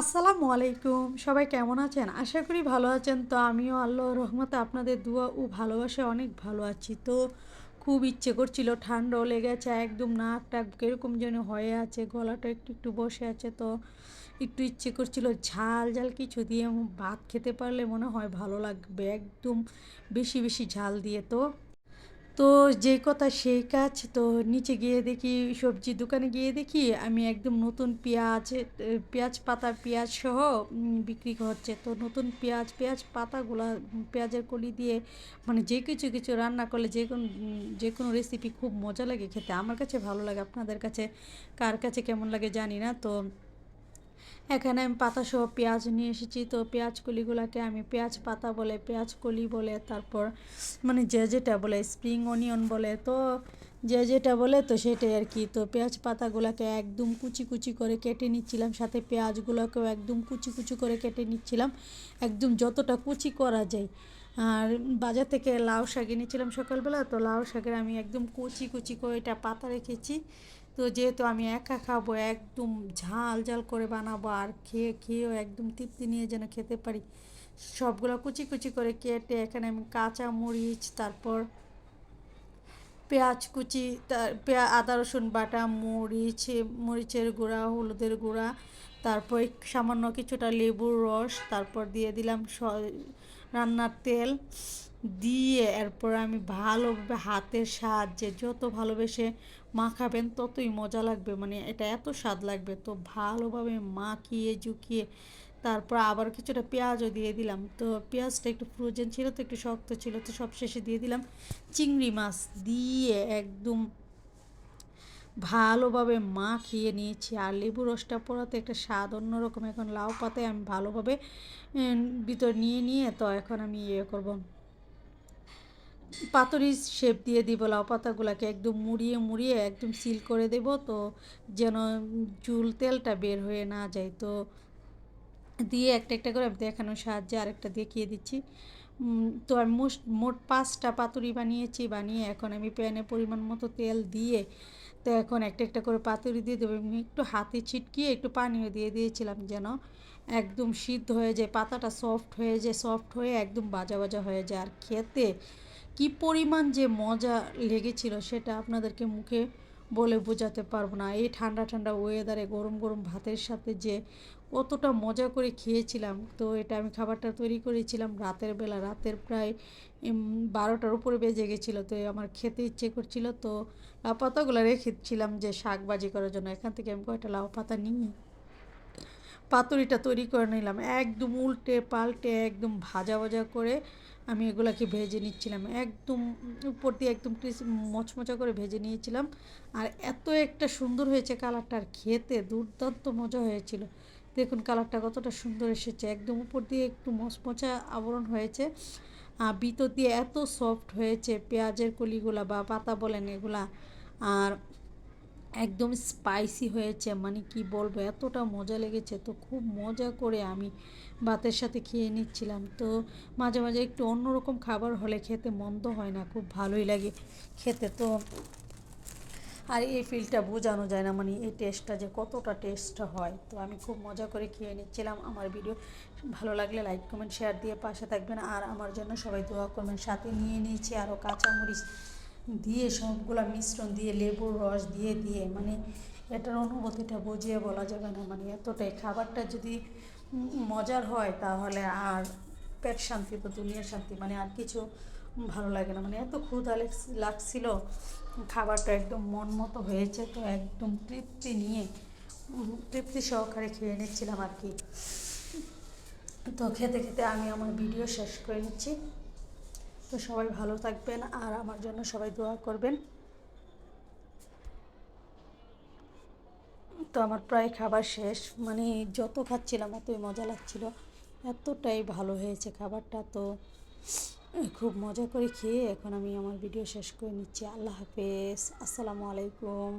আসসালামু আলাইকুম। সবাই কেমন আছেন? আশা করি ভালো আছেন। তো আমিও আল্লাহ রহমতে আপনাদের দোয়া ও ভালোবাসে অনেক ভালো আছি। তো খুব ইচ্ছে করছিল, ঠান্ডাও লেগেছে, একদম নাক টাক কীরকম যেন হয়ে আছে, গলাটা একটু একটু বসে আছে। তো একটু ইচ্ছে করছিল, ঝাল ঝাল কিছু দিয়ে ভাত খেতে পারলে মনে হয় ভালো লাগবে, একদম বেশি বেশি ঝাল দিয়ে। তো তো যে কথা সেই কাজ, তো নিচে গিয়ে দেখি সবজি দোকানে গিয়ে দেখি আমি একদম নতুন পেঁয়াজ পেঁয়াজ পাতা, পেঁয়াজ সহ বিক্রি হচ্ছে। তো নতুন পেঁয়াজ পেঁয়াজ পাতাগুলা, পেঁয়াজের কলি দিয়ে মানে যে কিছু কিছু রান্না করলে যে কোনো যে কোনো রেসিপি খুব মজা লাগে খেতে। আমার কাছে ভালো লাগে, আপনাদের কাছে কার কাছে কেমন লাগে জানি না। তো এখানে আমি পাতা সহ পেঁয়াজ নিয়ে এসেছি। তো পেঁয়াজ কলিগুলোকে আমি পেঁয়াজ পাতা বলে, পেঁয়াজ কলি বলে, তারপর মানে যে যেটা বলে স্প্রিং অনিয়ন বলে, তো যে যেটা বলে, তো সেটাই আর কি। তো পেঁয়াজ পাতাগুলোকে একদম কুচি কুচি করে কেটে নিচ্ছিলাম, সাথে পেঁয়াজগুলোকেও একদম কুচি কুচি করে কেটে নিচ্ছিলাম। একদম যতটা কুচি করা যায়। আর বাজার থেকে লাউ শাক এনেছিলাম সকালবেলা, তো লাউ শাকের আমি একদম কুচি কুচি করে এটা পাতা রেখেছি। তো যেহেতু আমি একা খাব, একদম ঝাল ঝাল করে বানাবো আর খেয়ে, খেয়েও একদম তৃপ্তি নিয়ে যেন খেতে পারি, সবগুলো কুচি কুচি করে কেটে এখানে আমি কাঁচা মরিচ, তারপর পেঁয়াজ কুচি পেঁয়া, আদা, রসুন বাটা, মরিচ মরিচের গুঁড়া, হলুদের গুঁড়া, তারপর সামান্য কিছুটা লেবুর রস, তারপর দিয়ে দিলাম রান্নার তেল দিয়ে এরপর আমি ভালোভাবে হাতের সাহায্যে যত ভালোবেসে মাখাবেন ততই মজা লাগবে। মানে এটা এত স্বাদ লাগবে। তো ভালোভাবে মাখিয়ে জুকিয়ে তারপর আবার কিছুটা পেঁয়াজও দিয়ে দিলাম। তো পেঁয়াজটা একটু ফ্রোজেন ছিল, তো একটু শক্ত ছিল। তো সব শেষে দিয়ে দিলাম চিংড়ি মাছ দিয়ে একদম ভালোভাবে মাখিয়ে নিয়েছি আর লেবু রসটা পড়াতে একটা স্বাদ অন্যরকম। এখন লাউ পাতায় আমি ভালোভাবে ভিতর নিয়ে নিয়ে তো এখন আমি ইয়ে করব। পাতুরি শেপ দিয়ে দিব, লাউ পাতাগুলোকে একদম মুড়িয়ে মুড়িয়ে একদম সিল করে দেব তো যেন চুল তেলটা বের হয়ে না যায়। তো দিয়ে একটা একটা করে দেখানোর সাহায্যে আরেকটা দেখিয়ে দিচ্ছি। তো আমি মোট পাঁচটা পাতুরি বানিয়েছি, বানিয়ে এখন আমি প্যানে পরিমাণ মতো তেল দিয়ে তো এখন একটা একটা করে পাতুরি দিয়ে দেবো একটু হাতে ছিটকিয়ে একটু পানিও দিয়ে দিয়েছিলাম যেন একদম সিদ্ধ হয়ে যায়, পাতাটা সফট হয়ে যায় সফট হয়ে একদম বাজা বাজা হয়ে যায়। আর খেতে কি পরিমাণ যে মজা লেগেছিল সেটা আপনাদেরকে মুখে বলে বোঝাতে পারব না। এই ঠান্ডা ঠান্ডা ওয়েদারে গরম গরম ভাতের সাথে যে কতটা মজা করে খেয়েছিলাম, তো এটা আমি খাবারটা তৈরি করেছিলাম রাতের বেলা। রাতের প্রায় বারোটার উপরে বেজে গেছিল, তো আমার খেতে ইচ্ছে করছিল, তো লাউ পাতাগুলো রেখেছিলাম যে শাক বাজি করার জন্য। এখান থেকে আমি কয়টা লাউ পাতা নিই? পাতুরিটা তৈরি করে নিলাম। একদম উল্টে পাল্টে একদম ভাজা ভাজা করে আমি এগুলাকে ভেজে নিচ্ছিলাম। একদম উপর দিয়ে একদম মচমচা করে ভেজে নিয়েছিলাম। আর এত একটা সুন্দর হয়েছে কালারটা আর খেতে দুর্দান্ত মজা হয়েছিল। দেখুন কালারটা কতটা সুন্দর এসেছে। একদম উপর দিয়ে একটু মচমচা আবরণ হয়েছে। আর ভিতর দিয়ে এত সফট হয়েছে পেঁয়াজের কলিগুলা বা পাতা বলেন এগুলা। আর একদম স্পাইসি হয়েছে মানে কি বলব, এতটা মজা লেগেছে তো খুব মজা করে আমি ভাতের সাথে খেয়ে নিচ্ছিলাম। তো মাঝে মাঝে একটু অন্যরকম খাবার হলে খেতে মন্দ হয় না, খুব ভালোই লাগে খেতে তো। আর এই ফিলটা বোঝানো যায় না মানে এই টেস্টটা যে কতটা টেস্ট হয়। তো আমি খুব মজা করে খেয়ে নিচ্ছিলাম আমার ভিডিও ভালো লাগলে লাইক কমেন্ট শেয়ার দিয়ে পাশে থাকবেন। আর আমার জন্য সবাই দোয়া করবেন। সাথে নিয়ে নিয়েছি আরও কাঁচামরিচ। দিয়ে সবগুলো মিশ্রণ দিয়ে, লেবুর রস দিয়ে দিয়ে মানে এটার অনুভূতিটা বুঝিয়ে বলা যাবে না মানে এতটাই। খাবারটা যদি মজার হয় তাহলে আর পেট শান্তি তো, দুনিয়ার শান্তি মানে আর কিছু ভালো লাগে না। মানে এত ক্ষুধা লাগছিল, খাবারটা একদম মন মতো হয়েছে, তো একদম তৃপ্তি নিয়ে তৃপ্তি সহকারে খেয়ে নিচ্ছিলাম আর কি। তো খেতে খেতে আমি আমার ভিডিও শেষ করে নিচ্ছি। তো সবাই ভালো থাকবেন আর আমার জন্য সবাই দোয়া করবেন। তো আমার প্রায় খাবার শেষ মানে যত খাচ্ছিলাম অতই মজা লাগছিল। এতটাই ভালো হয়েছে খাবারটা, তো খুব মজা করে খেয়ে এখন আমি আমার ভিডিও শেষ করে নিচ্ছি। আল্লাহ হাফেজ। আসসালামু আলাইকুম।